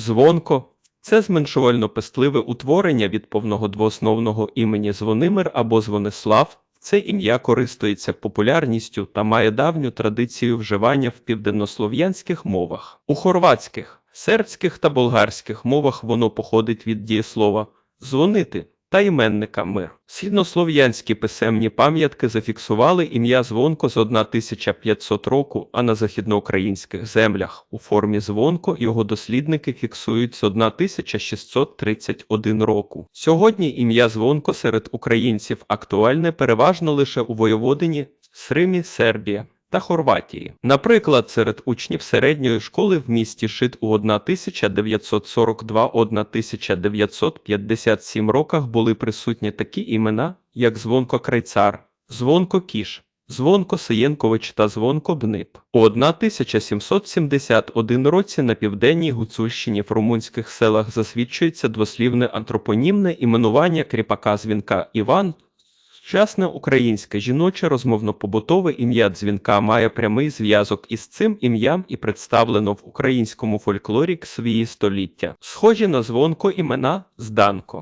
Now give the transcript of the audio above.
Звонко це зменшувально-пестливе утворення від повного двоосновного імені Звонимир або Звонислав. Це ім'я користується популярністю та має давню традицію вживання в південнослов'янських мовах. У хорватських, сербських та болгарських мовах воно походить від дієслова дзвонити та іменника мир. Східнослов'янські писемні пам'ятки зафіксували ім'я Звонко з 1500 року, а на західноукраїнських землях у формі Звонко його дослідники фіксують з 1631 року. Сьогодні ім'я Звонко серед українців актуальне переважно лише у воєводині Сримі, Сербія. Та Хорватії. Наприклад, серед учнів середньої школи в місті Шит у 1942-1957 роках були присутні такі імена, як Звонко Крайцар, Звонко Кіш, Звонко Сиєнкович та Звонко Бнип. У 1771 році на південній Гуцульщині в румунських селах засвідчується двослівне антропонімне іменування кріпака дзвінка Іван. Сучасне українське жіноче розмовно-побутове ім'я дзвінка має прямий зв'язок із цим ім'ям і представлено в українському фольклорі к свої століття. Схожі на звонко імена Зданко.